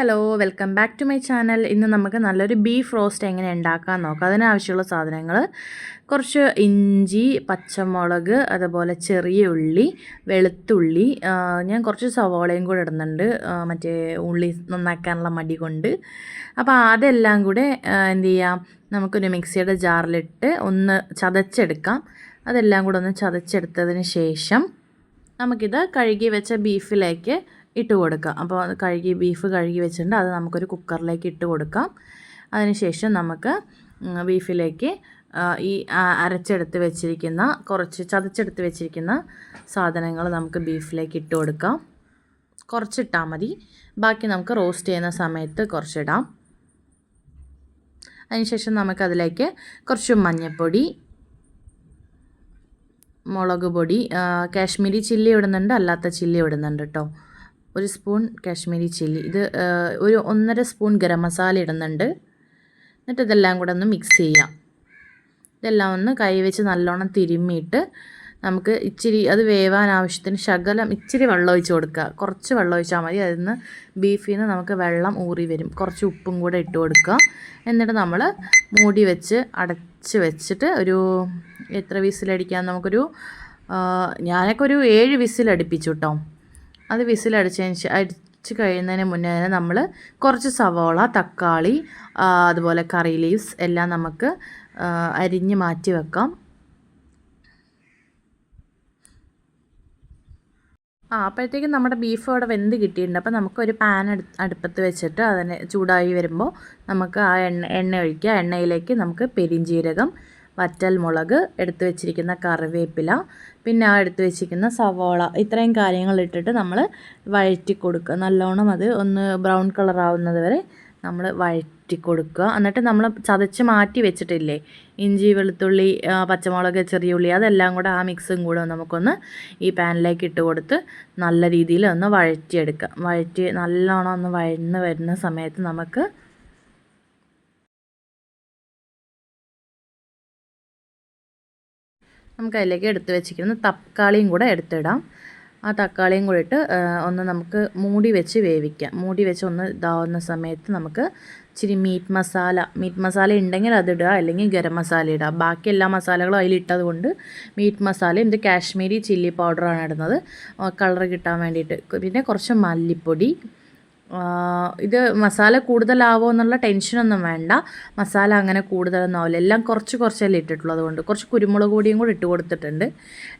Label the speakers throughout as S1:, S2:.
S1: Hello welcome back to my channel ഇന്ന് നമുക്ക് നല്ലൊരു ബീഫ് റോസ്റ്റ് എങ്ങനെ ഉണ്ടാക്കാൻ നോക്കാം. അതിനാവശ്യമുള്ള സാധനങ്ങൾ കുറച്ച് ഇഞ്ചി പച്ചമുളക് അതുപോലെ ചെറിയ ഉള്ളി വെളുത്തുള്ളി ഞാൻ കുറച്ച് സവോളയും കൂടെ ഇടുന്നുണ്ട്. മറ്റേ ഉള്ളി നന്നാക്കാനുള്ള മടി കൊണ്ട്. അപ്പോൾ അതെല്ലാം കൂടെ എന്ത് ചെയ്യാം? നമുക്കൊരു മിക്സിയുടെ ജാറിലിട്ട് ഒന്ന് ചതച്ചെടുക്കാം. അതെല്ലാം കൂടെ ഒന്ന് ചതച്ചെടുത്തതിന് ശേഷം നമുക്കിത് കഴുകി വെച്ച ബീഫിലേക്ക് ഇട്ട് കൊടുക്കാം. അപ്പോൾ അത് കഴുകി ബീഫ് കഴുകി വെച്ചിട്ടുണ്ട്. അത് നമുക്കൊരു കുക്കറിലേക്ക് ഇട്ട് കൊടുക്കാം. അതിനുശേഷം നമുക്ക് ബീഫിലേക്ക് ഈ അരച്ചെടുത്ത് വെച്ചിരിക്കുന്ന കുറച്ച് ചതച്ചെടുത്ത് വെച്ചിരിക്കുന്ന സാധനങ്ങൾ നമുക്ക് ബീഫിലേക്ക് ഇട്ട് കൊടുക്കാം. കുറച്ചിട്ടാൽ മതി. ബാക്കി നമുക്ക് റോസ്റ്റ് ചെയ്യുന്ന സമയത്ത് കുറച്ചിടാം. അതിനുശേഷം നമുക്കതിലേക്ക് കുറച്ച് മഞ്ഞൾപ്പൊടി മുളക് പൊടി കാശ്മീരി ചില്ലി ഇടുന്നുണ്ട്. അല്ലാത്ത ചില്ലി ഇടുന്നുണ്ട് കേട്ടോ. ഒരു സ്പൂൺ കാശ്മീരി ചില്ലി. ഇത് ഒരു ഒന്നര സ്പൂൺ ഗരം മസാല ഇടുന്നുണ്ട്. എന്നിട്ട് ഇതെല്ലാം കൂടെ ഒന്ന് മിക്സ് ചെയ്യാം. ഇതെല്ലാം ഒന്ന് കൈ വെച്ച് നല്ലോണം തിരുമ്മിയിട്ട് നമുക്ക് ഇച്ചിരി അത് വേവാൻ ആവശ്യത്തിന് ശകലം ഇച്ചിരി വെള്ളം ഒഴിച്ച് കൊടുക്കുക. കുറച്ച് വെള്ളം ഒഴിച്ചാൽ മതി. അതിൽ നിന്ന് ബീഫിൽ നിന്ന് നമുക്ക് വെള്ളം ഊറി വരും. കുറച്ച് ഉപ്പും കൂടെ ഇട്ട് കൊടുക്കുക. എന്നിട്ട് നമ്മൾ മൂടി വെച്ച് അടച്ച് വെച്ചിട്ട് ഒരു എത്ര വിസിലടിക്കാൻ നമുക്കൊരു ഞാനൊക്കെ ഒരു ഏഴ് വിസിലടിപ്പിച്ചു കേട്ടോ അത് വിസിലടിച്ചതിന് അടിച്ച് കഴിയുന്നതിന് മുന്നേ തന്നെ നമ്മൾ കുറച്ച് സവോള തക്കാളി അതുപോലെ കറി ലീവ്സ് എല്ലാം നമുക്ക് അരിഞ്ഞ് മാറ്റി വെക്കാം. ആ അപ്പോഴത്തേക്കും നമ്മുടെ ബീഫ് അവിടെ വെന്ത് കിട്ടിയിട്ടുണ്ട്. അപ്പോൾ നമുക്കൊരു പാൻ അടു അടുപ്പത്ത് വെച്ചിട്ട് അതിനെ ചൂടായി വരുമ്പോൾ നമുക്ക് ആ എണ്ണ എണ്ണ ഒഴിക്കുക. എണ്ണയിലേക്ക് നമുക്ക് പെരിഞ്ജീരകം വറ്റൽ മുളക് എടുത്തു വെച്ചിരിക്കുന്ന കറിവേപ്പില പിന്നെ ആ എടുത്തു വെച്ചിരിക്കുന്ന സവോള ഇത്രയും കാര്യങ്ങൾ ഇട്ടിട്ട് നമ്മൾ വഴറ്റി കൊടുക്കുക. നല്ലോണം അത് ഒന്ന് ബ്രൗൺ കളർ ആവുന്നത് വരെ നമ്മൾ വഴറ്റി കൊടുക്കുക. എന്നിട്ട് നമ്മൾ ചതച്ച് മാറ്റി വെച്ചിട്ടില്ലേ ഇഞ്ചി വെളുത്തുള്ളി പച്ചമുളക് ചെറിയ ഉള്ളി അതെല്ലാം കൂടെ ആ മിക്സും കൂടെ നമുക്കൊന്ന് ഈ പാനിലേക്ക് ഇട്ട് കൊടുത്ത് നല്ല രീതിയിൽ ഒന്ന് വഴറ്റിയെടുക്കുക. വഴറ്റി നല്ലോണം ഒന്ന് വഴന്ന് വരുന്ന സമയത്ത് നമുക്ക് നമുക്ക് അതിലേക്ക് എടുത്ത് വെച്ചിരിക്കുന്ന തക്കാളിയും കൂടെ എടുത്തിടാം. ആ തക്കാളിയും കൂടെ ഇട്ട് ഒന്ന് നമുക്ക് മൂടി വെച്ച് വേവിക്കാം. മൂടി വെച്ച് ഒന്ന് ഇതാവുന്ന സമയത്ത് നമുക്ക് ഇച്ചിരി മീറ്റ് മസാല മീറ്റ് മസാല ഉണ്ടെങ്കിൽ അതിടുക അല്ലെങ്കിൽ ഗരം മസാല ഇടുക. ബാക്കി എല്ലാ മസാലകളും അതിലിട്ടത് കൊണ്ട് മീറ്റ് മസാലയും ഇത് കാശ്മീരി ചില്ലി പൗഡറാണ് ഇടുന്നത്. കളർ കിട്ടാൻ വേണ്ടിയിട്ട്. പിന്നെ കുറച്ച് മല്ലിപ്പൊടി ഇത് മസാല കൂടുതലാവോ എന്നുള്ള ടെൻഷനൊന്നും വേണ്ട. മസാല അങ്ങനെ കൂടുതലൊന്നും ആവില്ല. എല്ലാം കുറച്ച് കുറച്ചല്ലേ ഇട്ടിട്ടുള്ളൂ അതുകൊണ്ട് കുറച്ച് കുരുമുളക് പൊടിയും കൂടി ഇട്ട് കൊടുത്തിട്ടുണ്ട്.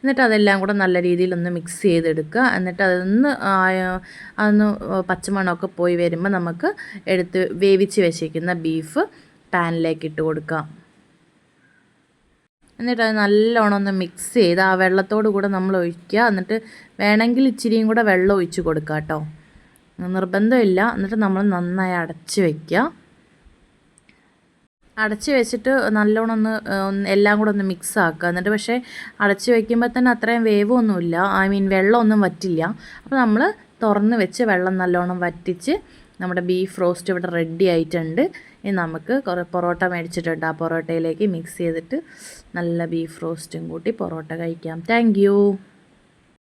S1: എന്നിട്ട് അതെല്ലാം കൂടെ നല്ല രീതിയിൽ ഒന്ന് മിക്സ് ചെയ്തെടുക്കുക. എന്നിട്ട് അതൊന്ന് അതൊന്ന് പച്ചമണമൊക്കെ പോയി വരുമ്പോൾ നമുക്ക് എടുത്ത് വേവിച്ച് വെച്ചിരിക്കുന്ന ബീഫ് പാനിലേക്ക് ഇട്ട് കൊടുക്കാം എന്നിട്ട് അത് നല്ലോണം ഒന്ന് മിക്സ് ചെയ്ത് ആ വെള്ളത്തോട് കൂടെ നമ്മൾ ഒഴിക്കുക. എന്നിട്ട് വേണമെങ്കിൽ ഇച്ചിരിയും കൂടെ വെള്ളം ഒഴിച്ച് കൊടുക്കാം കേട്ടോ. നിർബന്ധമില്ല. എന്നിട്ട് നമ്മൾ നന്നായി അടച്ച് വയ്ക്കുക അടച്ച് വെച്ചിട്ട് നല്ലോണം ഒന്ന് എല്ലാം കൂടെ ഒന്ന് മിക്സ് ആക്കുക എന്നിട്ട് പക്ഷേ അടച്ച് വയ്ക്കുമ്പോൾ തന്നെ അത്രയും വേവൊന്നുമില്ല. ഐ മീൻ വെള്ളമൊന്നും വറ്റില്ല. അപ്പോൾ നമ്മൾ തുറന്ന് വെച്ച് വെള്ളം നല്ലോണം വറ്റിച്ച് നമ്മുടെ ബീഫ് റോസ്റ്റ് ഇവിടെ റെഡി ആയിട്ടുണ്ട്. ഇനി നമുക്ക് കുറേ പൊറോട്ട മേടിച്ചിട്ടുണ്ട്. ആ പൊറോട്ടയിലേക്ക് മിക്സ് ചെയ്തിട്ട് നല്ല ബീഫ് റോസ്റ്റും കൂട്ടി പൊറോട്ട കഴിക്കാം. താങ്ക്